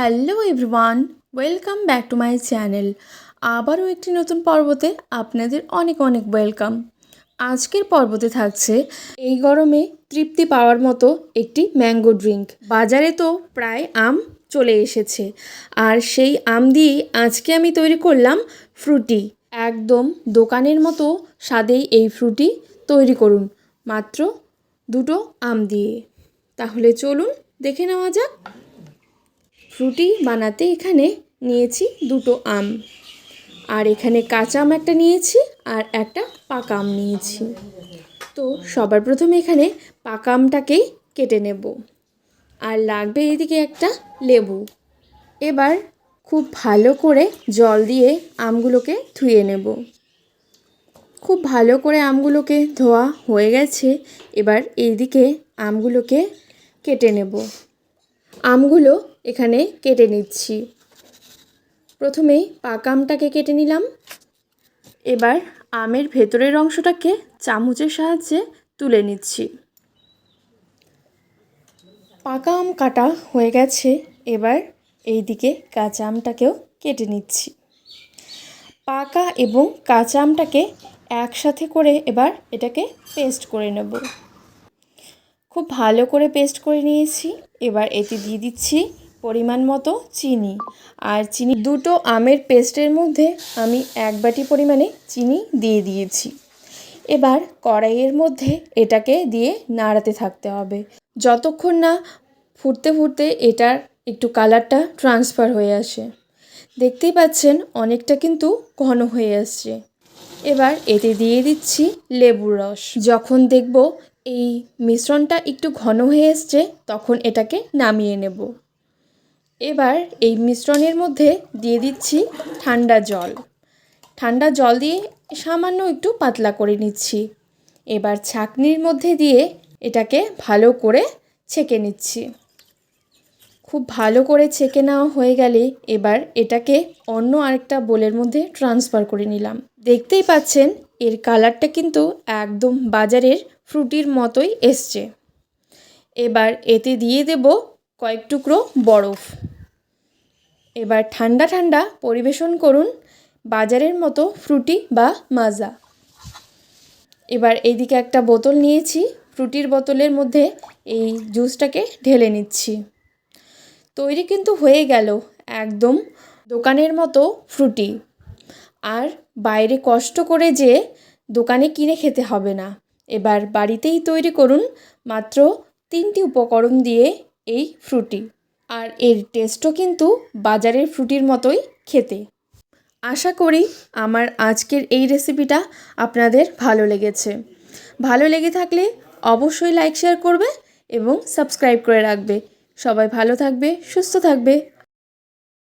Hello everyone, welcome back to my channel. আবারও একটি নতুন পর্বতে আপনাদের অনেক অনেক ওয়েলকাম। আজকের পর্বতে থাকছে এই গরমে তৃপ্তি পাওয়ার মতো একটি ম্যাঙ্গো ড্রিঙ্ক। বাজারে তো প্রায় আম চলে এসেছে। আর সেই আম দিয়েই আজকে আমি তৈরি করলাম ফ্রুটি। একদম দোকানের মতো স্বাদেই এই ফ্রুটি তৈরি করুন, মাত্র দুটো আম দিয়ে। তাহলে চলুন, দেখে নেওয়া যাক ফ্রুটি বানাতে এখানে নিয়েছি দুটো আম। আর এখানে কাঁচা আম একটা নিয়েছি আর একটা পাকা আম নিয়েছি। তো সবার প্রথমে এখানে পাকা আমটাকেই কেটে নেব। আর লাগবে এদিকে একটা লেবু। এবার খুব ভালো করে জল দিয়ে আমগুলোকে ধুয়ে নেব। খুব ভালো করে আমগুলোকে ধোয়া হয়ে গেছে। এবার এইদিকে আমগুলোকে কেটে নেব। আমগুলো এখানে কেটে নিচ্ছি। প্রথমেই পাকা আমটাকে কেটে নিলাম। এবার আমের ভেতরের অংশটাকে চামচের সাহায্যে তুলে নিচ্ছি। পাকা আম কাটা হয়ে গেছে। এবার এই দিকে কাঁচা আমটাকেও কেটে নিচ্ছি। পাকা এবং কাঁচা আমটাকে একসাথে করে এবার এটাকে পেস্ট করে নেব। খুব ভালো করে পেস্ট করে নিয়েছি। এবার এতে দিয়ে দিচ্ছি পরিমাণ মতো চিনি। আর চিনি, দুটো আমের পেস্টের মধ্যে আমি এক বাটি পরিমাণে চিনি দিয়ে দিয়েছি। এবার কড়াইয়ের মধ্যে এটাকে দিয়ে নাড়াতে থাকতে হবে। যতক্ষণ না ফুটতে ফুটতে এটার একটু কালারটা ট্রান্সফার হয়ে আসে। দেখতেই পাচ্ছেন অনেকটা কিন্তু ঘন হয়ে আসছে। এবার এতে দিয়ে দিচ্ছি লেবুর রস। যখন দেখব এই মিশ্রণটা একটু ঘন হয়ে এসছে, তখন এটাকে নামিয়ে নেব। এবার এই মিশ্রণের মধ্যে দিয়ে দিচ্ছি ঠান্ডা জল। ঠান্ডা জল দিয়ে সামান্য একটু পাতলা করে নিচ্ছি। এবার ছাঁকনির মধ্যে দিয়ে এটাকে ভালো করে ছেঁকে নিচ্ছি। খুব ভালো করে ছেঁকে নেওয়া হয়ে গেলে এবার এটাকে অন্য আরেকটা বোলের মধ্যে ট্রান্সফার করে নিলাম। দেখতেই পাচ্ছেন, এর কালারটা কিন্তু একদম বাজারের ফ্রুটির মতোই এসছে। এবার এতে দিয়ে দেব কয়েক টুকরো বরফ। এবার ঠান্ডা ঠান্ডা পরিবেশন করুন বাজারের মতো ফ্রুটি বা মাজা। এবার এইদিকে একটা বোতল নিয়েছি। ফ্রুটির বোতলের মধ্যে এই জুসটাকে ঢেলে নিচ্ছি। তৈরি কিন্তু হয়ে গেল একদম দোকানের মতো ফ্রুটি। আর বাইরে কষ্ট করে যে দোকানে কিনে খেতে হবে না। এবার বাড়িতেই তৈরি করুন মাত্র তিনটি উপকরণ দিয়ে এই ফ্রুটি। আর এর টেস্টও কিন্তু বাজারের ফ্রুটির মতোই খেতে। আশা করি আমার আজকের এই রেসিপিটা আপনাদের ভালো লেগেছে। ভালো লেগে থাকলে অবশ্যই লাইক, শেয়ার করবে এবং সাবস্ক্রাইব করে রাখবে। সবাই ভালো থাকবে, সুস্থ থাকবে।